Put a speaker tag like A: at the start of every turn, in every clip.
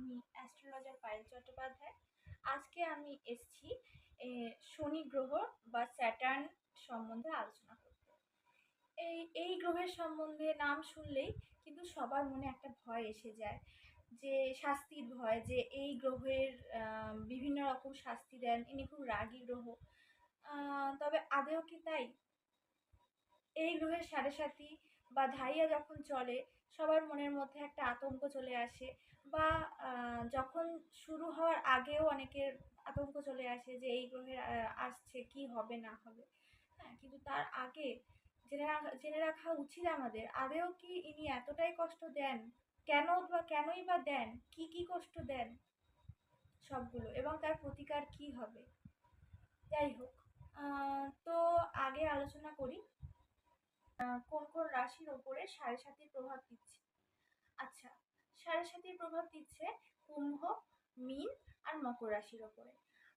A: আমি অ্যাস্ট্রোলজার পায়েল চট্টোপাধ্যায়। আজকে আমি এসেছি শনি গ্রহ বা স্যাটার্ন সম্বন্ধে আলোচনা করতে। এই এই গ্রহের সম্বন্ধে নাম শুনলেই কিন্তু সবার মনে একটা ভয় এসে যায়, যে শাস্তির ভয়, যে এই গ্রহের বিভিন্ন রকম শাস্তি দেন, ইনি খুব রাগী গ্রহ। তবে আদেও কি তাই? এই গ্রহের সাড়ে সাথী বা ধাইয়া যখন চলে, সবার মনের মধ্যে একটা আতঙ্ক চলে আসে বা যখন শুরু হওয়ার আগেও অনেকের আতঙ্ক চলে আসে যে, এই গ্রহে আসছে, কি হবে, না হবে। হ্যাঁ কিন্তু তার আগে জেনে রাখা জেনে রাখা উচিত আমাদের। আদেও কি ইনি এতটাই কষ্ট দেন? কেন বা, কেনই বা দেন? কি কি কষ্ট দেন? সবগুলো এবং তার প্রতিকার কি হবে? যাই হোক তো আগে আলোচনা করি। কোন কোন রাশির ওপরে সাড়ে সাতির প্রভাব দিচ্ছে? আচ্ছা সাড়ে সাতির প্রভাব দিচ্ছে কুম্ভ, মীন আর মকর রাশির ওপরে।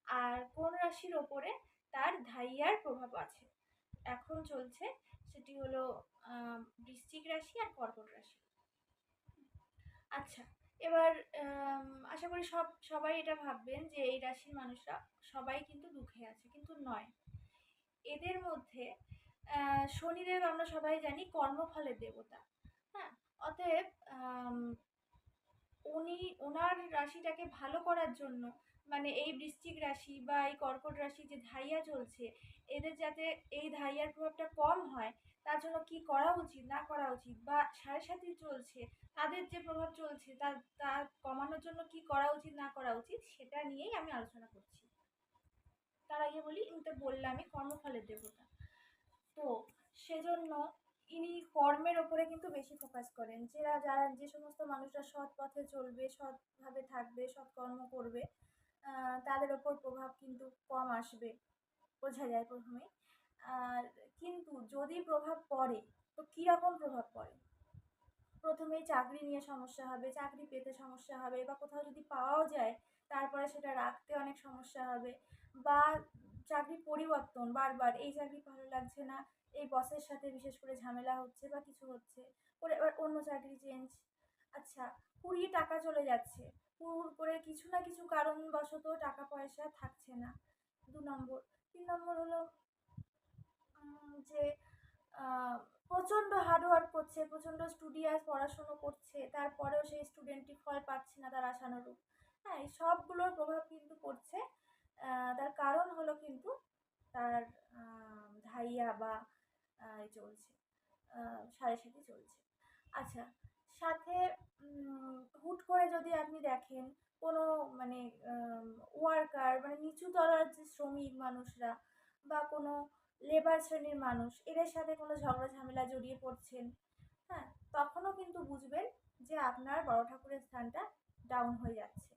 A: আর কোন রাশির ওপরে? তার ধাইয়ার প্রভাব আছে। এখন চলছে সেটি হলো বৃশ্চিক রাশি আর কর্কট রাশি। আচ্ছা এবার আশা করি সব, সবাই এটা ভাববেন যে এই রাশির মানুষরা সবাই কিন্তু দুঃখে আছে, কিন্তু নয়। এদের মধ্যে শনিদেব আমরা সবাই জানি কর্মফলের দেবতা। হ্যাঁ অতএব উনি ওনার রাশিটাকে ভালো করার জন্য মানে এই বৃশ্চিক রাশি বা এই কর্কট রাশি যে ধাইয়া চলছে, এদের যাতে এই ধাইয়ার প্রভাবটা কম হয়, তার জন্য কি করা উচিত, না করা উচিত বা সাড়ে সাথে চলছে, তাদের যে প্রভাব চলছে, তা তা কমানোর জন্য কি করা উচিত, না করা উচিত, সেটা নিয়েই আমি আলোচনা করছি। তার আগে বলি, আমি তো বললামই কর্মফলের দেবতা। তো সেজন্য ইনি কর্মের ওপরে কিন্তু বেশি ফোকাস করেন। যারা যারা যে সমস্ত মানুষরা সৎ পথে চলবে, সৎভাবে থাকবে, সৎ কর্ম করবে তাদের ওপর প্রভাব কিন্তু কম আসবে, বোঝা যায় প্রথমেই। আর কিন্তু যদি প্রভাব পড়ে, তো কীরকম প্রভাব পড়ে? প্রথমে চাকরি নিয়ে সমস্যা হবে, চাকরি পেতে সমস্যা হবে, বা কোথাও যদি পাওয়াও যায়, তারপরে সেটা রাখতে অনেক সমস্যা হবে, বা চাকরি পরিবর্তন বারবার, এই চাকরি ভালো লাগছে না, এই বসের সাথে বিশেষ করে ঝামেলা হচ্ছে বা কিছু হচ্ছে করে এবার অন্য চাকরি চেঞ্জ আচ্ছা কুড়িয়ে টাকা চলে যাচ্ছে হুড় করে কিছু না কিছু কারণবশত টাকা পয়সা থাকছে না, দু নম্বর। তিন নম্বর হলো যে প্রচণ্ড হার্ডওয়ার্ক করছে, প্রচণ্ড স্টুডিয়াস পড়াশুনো করছে, তারপরেও সেই স্টুডেন্টটি ফল পাচ্ছে না তার আশানুরূপ। হ্যাঁ সবগুলোর প্রভাব কিন্তু পড়ছে তার কারণ হলো কিন্তু তার ধাইয়া বা চলছে। সাড়ে সাথে চলছে। আচ্ছা সাথে হুট করে যদি আপনি দেখেন কোনো মানে ওয়ার্কার মানে নিচু তলার যে শ্রমিক মানুষরা বা কোনো লেবার শ্রেণির মানুষ, এদের সাথে কোনো ঝগড়া ঝামেলা জড়িয়ে পড়ছেন হ্যাঁ তখনও কিন্তু বুঝবেন যে আপনার বড় ঠাকুরের স্থানটা ডাউন হয়ে যাচ্ছে।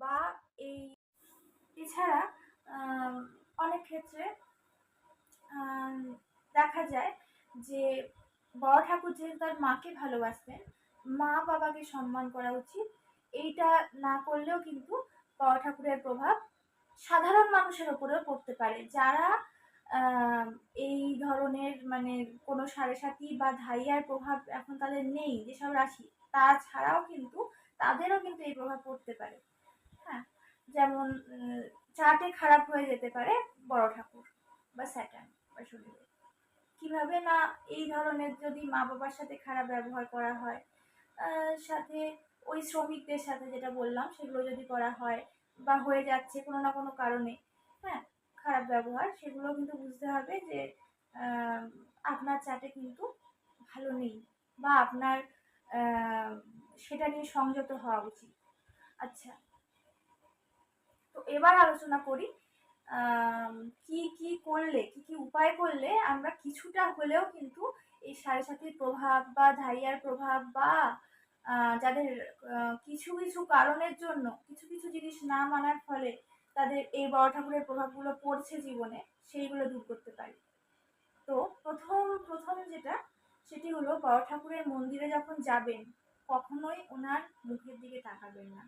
A: বা এই এছাড়া অনেক ক্ষেত্রে দেখা যায় যে বড় ঠাকুর যেহেতু তার মাকে ভালোবাসতেন, মা বাবাকে সম্মান করা উচিত। এইটা না করলেও কিন্তু বড় ঠাকুরের প্রভাব সাধারণ মানুষের ওপরেও পড়তে পারে। যারা এই ধরনের মানে কোনো সাড়ে সাথী বা ধাইয়ার প্রভাব এখন তাদের নেই, যেসব রাশি, তাছাড়াও কিন্তু তাদেরও কিন্তু এই প্রভাব পড়তে পারে। হ্যাঁ যেমন চাটে খারাপ হয়ে যেতে পারে বড় ঠাকুর বা স্যাটার্ন বা শনিদেব কীভাবে না এই ধরনের যদি মা বাবার সাথে খারাপ ব্যবহার করা হয় সাথে ওই শ্রমিকদের সাথে যেটা বললাম, সেগুলো যদি করা হয় বা হয়ে যাচ্ছে কোনো না কোনো কারণে হ্যাঁ খারাপ ব্যবহার, সেগুলো কিন্তু বুঝতে হবে যে আপনার চাটে কিন্তু ভালো নেই বা আপনার সেটা নিয়ে সংযত হওয়া উচিত। আচ্ছা তো এবার আলোচনা করি। কি কি করলে, কি কি উপায় করলে আমরা কিছুটা হলেও কিন্তু এই সাড়ে সাতির প্রভাব বা ধাইয়ার প্রভাব বা যাদের কিছু কিছু কারণের জন্য কিছু কিছু জিনিস না মানার ফলে তাদের এই বড় ঠাকুরের প্রভাবগুলো পড়ছে জীবনে, সেইগুলো দূর করতে পারি। তো প্রথম প্রথম যেটা, সেটি হলো বড় ঠাকুরের মন্দিরে যখন যাবেন, কখনোই ওনার মুখের দিকে তাকাবেন না।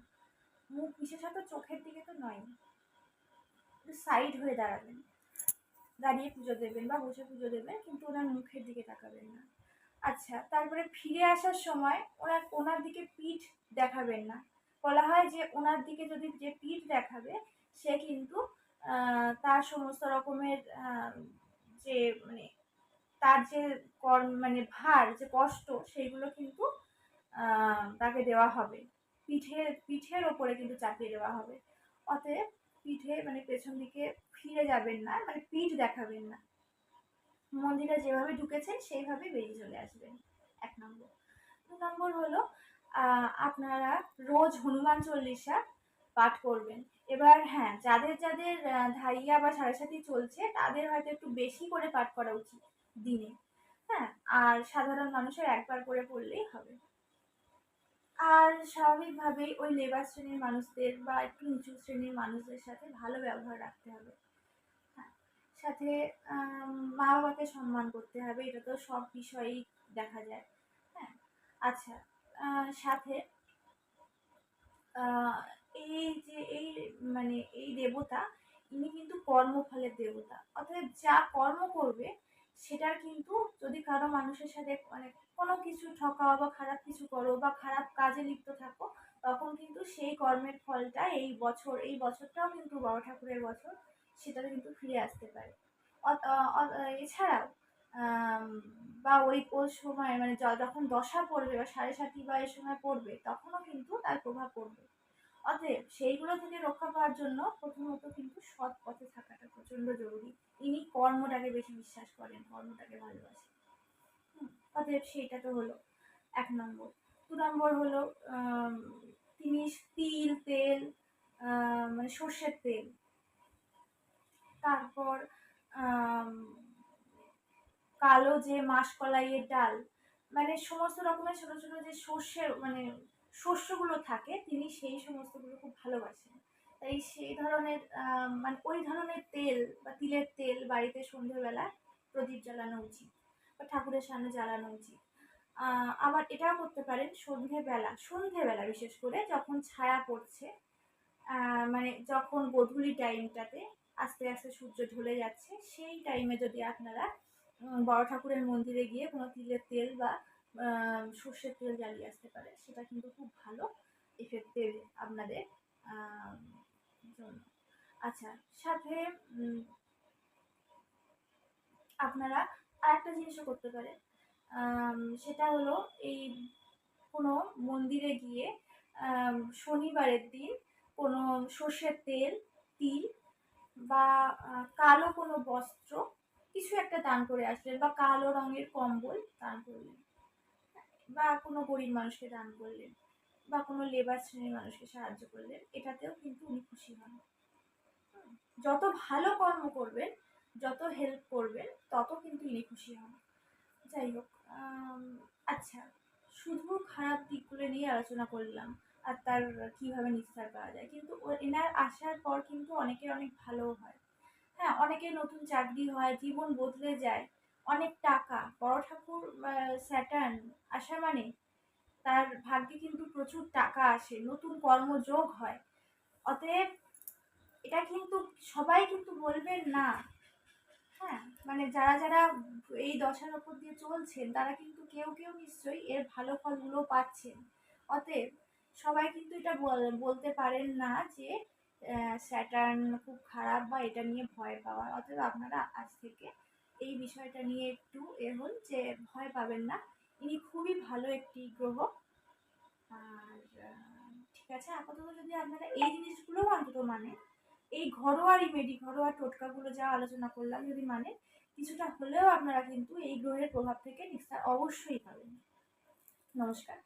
A: মুখ বিশেষত চোখের দিকে তো নয়। সাইড হয়ে দাঁড়াবেন। দাঁড়িয়ে পুজো দেবেন বা বসে পুজো দেবেন, কিন্তু ওনার মুখের দিকে তাকাবেন না। আচ্ছা তারপরে ফিরে আসার সময় ওনার ওনার দিকে পিঠ দেখাবেন না। বলা হয় যে ওনার দিকে যদি যে পিঠ দেখাবে, সে কিন্তু তার সমস্ত রকমের যে মানে তার যে কর্ম মানে ভার, যে কষ্ট, সেইগুলো কিন্তু তাকে দেওয়া হবে। পিঠের পিঠের ওপরে কিন্তু চাপিয়ে দেওয়া হবে। অতএব পিঠে মানে পেছন দিকে ফিরে যাবেন না মানে পিঠ দেখাবেন না। মন্দিরে যেভাবে ঢুকেছেন, সেইভাবে বেরিয়ে চলে আসবেন। এক নম্বর। দু নম্বর হলো আপনারা রোজ হনুমান চল্লিশা পাঠ করবেন। এবার হ্যাঁ যাদের যাদের ধাইয়া বা সাড়ে সাথী চলছে, তাদের হয়তো একটু বেশি করে পাঠ করা উচিত দিনে। হ্যাঁ আর সাধারণ মানুষের একবার করে পড়লেই হবে। আর স্বাভাবিকভাবেই ওই লেবার শ্রেণির মানুষদের বা একটু নিচু শ্রেণির মানুষদের সাথে ভালো ব্যবহার রাখতে হবে। হ্যাঁ সাথে মা বাবাকে সম্মান করতে হবে, এটা তো সব বিষয়েই দেখা যায়। হ্যাঁ আচ্ছা সাথে এই যে, এই মানে এই দেবতা, ইনি কিন্তু কর্মফলের দেবতা। অর্থাৎ যা কর্ম করবে সেটার কিন্তু যদি কারও মানুষের সাথে মানে কোনো কিছু ঠকাও বা খারাপ কিছু করো বা খারাপ কাজে লিপ্ত থাকো, তখন কিন্তু সেই কর্মের ফলটা এই বছর, এই বছরটাও কিন্তু বড় ঠাকুরের বছর, সেটাতে কিন্তু ফিরে আসতে পারে। এছাড়াও বা ওই ওই সময় মানে যখন দশা পড়বে বা সাড়ে সাতি বা এই সময় পড়বে, তখনও কিন্তু তার প্রভাব পড়বে। অতএব সেইগুলো থেকে রক্ষা পাওয়ার জন্য প্রথমত কিন্তু সৎ পথে থাকাটা প্রচণ্ড জরুরি। ইনি কর্মটাকে বেশি বিশ্বাস করেন, কর্মটাকে ভালোবাসেন। অতএব সেইটা তো হলো এক নম্বর। দু নম্বর হলো তিনি তিল, তেল মানে সর্ষের তেল। তারপর কালো যে মাসকলাইয়ের ডাল মানে সমস্ত রকমের ছোট ছোট যে শস্যের মানে শস্যগুলো থাকে, তিনি সেই সমস্তগুলো খুব ভালোবাসেন। তাই সেই ধরনের মানে ওই ধরনের তেল বা তিলের তেল বাড়িতে সন্ধেবেলা প্রদীপ জ্বালানো উচিত বা ঠাকুরের সামনে জ্বালানো উচিত। আবার এটাও করতে পারেন সন্ধেবেলা সন্ধেবেলা বিশেষ করে যখন ছায়া পড়ছে মানে যখন গোধূলি টাইমটাতে আস্তে আস্তে সূর্য ঢলে যাচ্ছে, সেই টাইমে যদি আপনারা বড় ঠাকুরের মন্দিরে গিয়ে কোনো তিলের তেল বা সর্ষের তেল জ্বালিয়ে আসতে পারে সেটা কিন্তু খুব ভালো এফেক্ট দেবে আপনাদের আচ্ছা সাথে আপনারা আরেকটা জিনিসও করতে পারেন। সেটা হলো এই কোনো মন্দিরে গিয়ে শনিবারের দিন কোনো সর্ষের তেল, তিল বা কালো কোনো বস্ত্র কিছু একটা দান করে আসলেন বা কালো রঙের কম্বল দান করলেন বা কোনো গরিব মানুষকে দান করলেন। বা কোনো লেবার শ্রেণির মানুষকে সাহায্য করলেন, এটাতেও কিন্তু উনি খুশি হন। যত ভালো কর্ম করবেন, যত হেল্প করবেন, তত কিন্তু ইনি খুশি হন। যাই হোক আচ্ছা শুধু খারাপ দিকগুলো নিয়ে আলোচনা করলাম, আর তার কীভাবে নিস্তার পাওয়া যায়, কিন্তু এনার আসার পর কিন্তু অনেকের অনেক ভালো হয়। হ্যাঁ অনেকের নতুন চাকরি হয়, জীবন বদলে যায়, অনেক টাকা, বড় ঠাকুর স্যাটার্ন আসা মানে তার ভাগ্যে কিন্তু প্রচুর টাকা আসে, নতুন কর্মযোগ হয়। অতএব এটা কিন্তু সবাই কিন্তু বলবেন না। হ্যাঁ মানে যারা যারা এই দশার ওপর দিয়ে চলছেন, তারা কিন্তু কেউ কেউ নিশ্চয়ই এর ভালো ফলগুলো পাচ্ছেন। অতএব সবাই কিন্তু এটা বল- বলতে পারেন না যে স্যাটার্ন খুব খারাপ বা এটা নিয়ে ভয় পাওয়ার। অতএব আপনারা আজ থেকে এই বিষয়টা নিয়ে একটু এ হন যে ভয় পাবেন না। ইনি খুবই ভালো একটি গ্রহ। আর ঠিক আছে, আপাতত যদি আপনারা এই জিনিসগুলো অন্তত মানে এই ঘরোয়া রিমেডি ঘরোয়া টোটকাগুলো যা আলোচনা করলাম যদি মানে কিছুটা হলেও আপনারা কিন্তু এই গ্রহের প্রভাব থেকে নিস্তার অবশ্যই পাবেন। নমস্কার